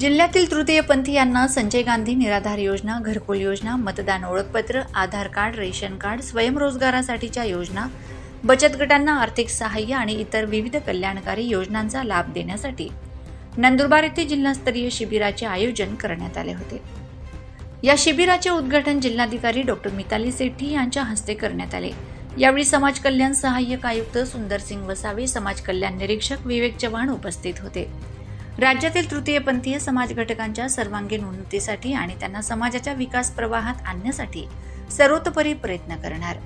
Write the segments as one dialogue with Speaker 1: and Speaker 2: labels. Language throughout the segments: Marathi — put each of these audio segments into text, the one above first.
Speaker 1: जिल्ह्यातील तृतीयपंथीयांना संजय गांधी निराधार योजना घरकुल योजना मतदान ओळखपत्र आधार कार्ड रेशन कार्ड स्वयंरोजगारासाठीच्या योजना बचत गटांना आर्थिक सहाय्य आणि इतर विविध कल्याणकारी योजनांचा लाभ देण्यासाठी नंदुरबार येथे जिल्हास्तरीय शिबिराचे आयोजन करण्यात आले होते. या शिबिराचे उद्घाटन जिल्हाधिकारी डॉक्टर मिताली सेठी यांच्या हस्ते करण्यात आले. यावेळी समाज कल्याण सहाय्यक आयुक्त सुंदरसिंग वसावे समाज कल्याण निरीक्षक विवेक चव्हाण उपस्थित होते. राज्यातील तृतीयपंथीय समाज घटकांच्या सर्वांगीण उन्नतीसाठी आणि त्यांना समाजाच्या विकास प्रवाहात आणण्यासाठी सर्वतोपरी प्रयत्न करणार.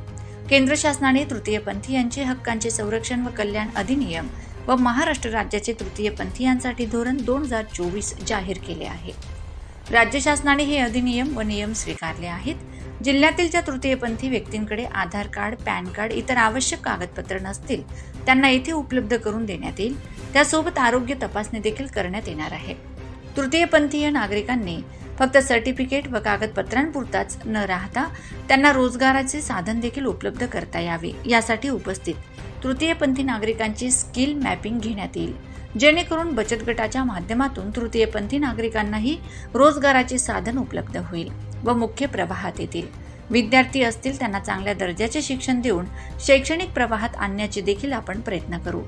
Speaker 1: केंद्र शासनाने तृतीयपंथीयांचे हक्कांचे संरक्षण व कल्याण अधिनियम व महाराष्ट्र राज्याचे तृतीयपंथीयांसाठी धोरण दोन हजार चोवीस जाहीर केले आहे. राज्य शासनाने हे अधिनियम व नियम स्वीकारले आहेत. जिल्ह्यातील ज्या तृतीयपंथी व्यक्तींकडे आधार कार्ड पॅन कार्ड इतर आवश्यक कागदपत्र नसतील त्यांना येथे उपलब्ध करून देण्यात येईल. त्यासोबत आरोग्य तपासणी देखील करण्यात येणार आहे. तृतीयपंथीय नागरिकांनी फक्त सर्टिफिकेट व कागदपत्रांपुरताच न राहता त्यांना रोजगाराचे साधन देखील उपलब्ध करता यावे यासाठी उपस्थित तृतीयपंथी नागरिकांची स्किल मॅपिंग घेण्यात येईल. जेणेकरून बचत गटाच्या माध्यमातून तृतीयपंथी नागरिकांनाही रोजगाराचे साधन उपलब्ध होईल व मुख्य प्रवाहात येतील. विद्यार्थी असतील त्यांना चांगल्या दर्जाचे शिक्षण देऊन शैक्षणिक प्रवाहात आणण्याचे देखील आपण प्रयत्न करू.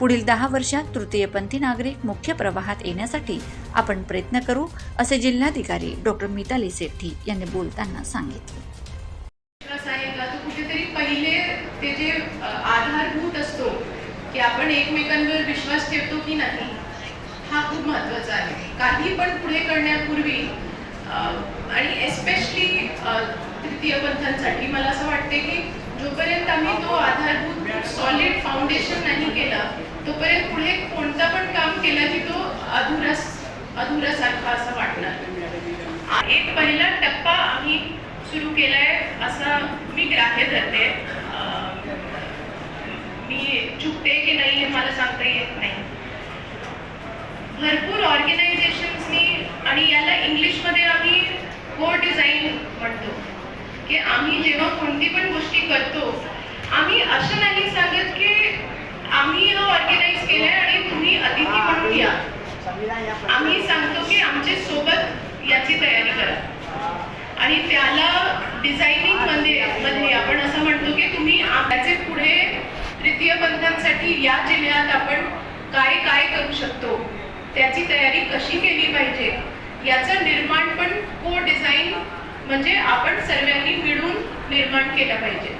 Speaker 1: पुढील दहा वर्षात तृतीयपंथी नागरिक मुख्य प्रवाहात येण्यासाठी आपण प्रयत्न करू असे जिल्हाधिकारी डॉक्टर मिताली सेठी यांनी बोलताना सांगितले.
Speaker 2: कुठेतरी पहिले ते जे आधारभूत असतो की आपण एकमेकांवर विश्वास ठेवतो की नाही हा खूप महत्त्वाचा आहे. काही पण पुढे करण्यापूर्वी आणि एस्पेशली तृतीय पंथांसाठी मला असं वाटते की जोपर्यंत आम्ही तो आधारभूत सॉलिड फाउंडेशन नाही केलं तोपर्यंत पुढे कोणता पण काम केलं की तो अधुरस अधुरासारखा असं वाटणार. एक पहिला टप्पा आम्ही सुरू केलाय असा मी ग्राह्य धरते. मी चुकते की नाही हे मला सांगता येत नाही. भरपूर ऑर्गनायझेशन्सनी आणि याला इंग्लिशमध्ये आम्ही को डिझाईन म्हणतो. की आम्ही जेव्हा कोणती पण गोष्टी करतो आम्ही असं नाही सांगत की आम्ही ऑर्गनाईज केलंय आणि तुम्ही अतिथी म्हणून या. आम्ही सांगतो की आमच्यासोबत याची तयारी करा. आणि त्याला डिझायनिंगमध्ये मध्ये आपण असं म्हणतो की तुम्ही त्याचे पुढे तृतीय पंथांसाठी या जिल्ह्यात आपण काय काय करू शकतो त्याची तयारी कशी केली पाहिजे याचं निर्माण पण को डिझाईन म्हणजे आपण सर्वांनी मिळून निर्माण केलं पाहिजे.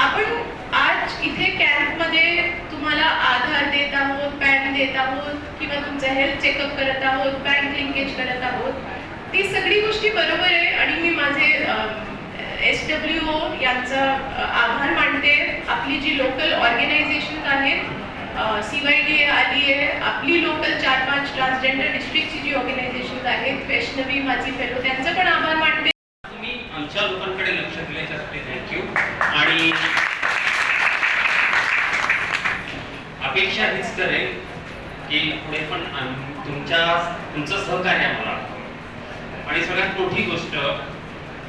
Speaker 2: आपण आज इथे कॅम्पमध्ये तुम्हाला आधार देत आहोत पॅन देत आहोत किंवा तुमचं हेल्थ चेकअप करत आहोत बँक लिंकेज करत आहोत. ती सगळी गोष्टी बरोबर आहे आणि मी माझे एस डब्ल्यू ओ यांचा आभार मानते. आपली जी लोकल ऑर्गनायझेशन आहेत सी वाय डी आली आहे. आपली लोकल चार पाच ट्रान्सजेंडर डिस्ट्रिक्टची जी ऑर्गनायझेशन आहेत वैष्णवी माझी फेलो त्यांचं
Speaker 3: सुद्धा लोकांकडे लक्ष दिल्याच्यासाठी थँक्यू आणि अपेक्षा हीच करेल की पुढे पण तुमच्या तुमचं सहकार्य आम्हाला आणि सगळ्यात मोठी गोष्ट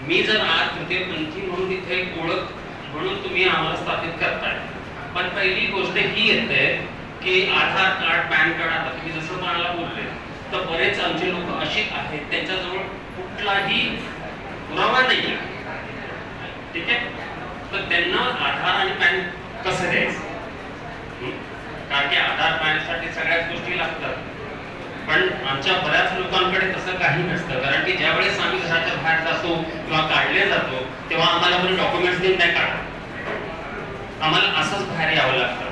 Speaker 3: मी जर आज तृतीयपंथी म्हणून इथे एक ओळख म्हणून तुम्ही आम्हाला स्थापित करताय पण पहिली गोष्ट ही येते की आधार कार्ड पॅन कार्ड आता तुम्ही जसं मला बोलले तर बरेच आमचे लोक असे आहेत त्यांच्याजवळ कुठलाही पुरावा नाही ठीक आहे? तर त्यांना आधार आणि पॅन कसं द्यायचं? कारण की आधार पॅनसाठी सगळ्याच गोष्टी लागतात. पण आमच्या बऱ्याच लोकांकडे तसं काही नसतं. कारण की ज्या वेळेस आम्ही घराच्या बाहेर जातो किंवा काढले जातो तेव्हा आम्हाला पण डॉक्युमेंट्स देऊन नाही काढा आम्हाला असंच बाहेर यावं लागतं.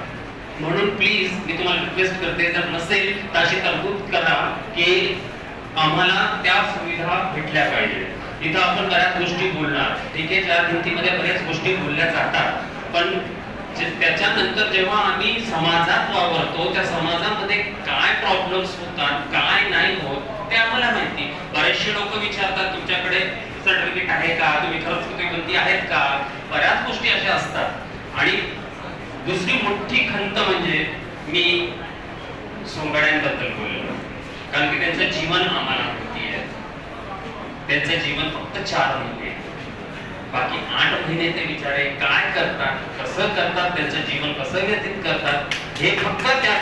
Speaker 3: म्हणून प्लीज मी तुम्हाला रिक्वेस्ट करते जर नसेल तर अशी तरतूद करा की आम्हाला त्या सुविधा भेटल्या पाहिजे इथं आपण बऱ्याच गोष्टी बोलणार. ठीक आहे? चार भिंतीमध्ये बऱ्याच गोष्टी बोलल्या जातात. पण त्याच्यानंतर जेव्हा आम्ही समाजात वावरतो त्या समाजामध्ये काय प्रॉब्लेम्स होतात काय नाही होत ते आम्हाला माहिती. बरेचसे लोक विचारतात तुमच्याकडे सर्टिफिकेट आहे का? तुम्ही खरंच प्रतिबंधी आहेत का? बऱ्याच गोष्टी अशा असतात. आणि दुसरी मोठी खंत म्हणजे मी सोंगाड्यांबद्दल बोललो. कारण की त्यांचं जीवन आम्हाला माहिती त्यांचं जीवन फक्त चार महिने. बाकी आठ महिने ते विचारे काय करतात कसं करतात त्यांचं जीवन कसं व्यतीत करतात हे फक्त त्या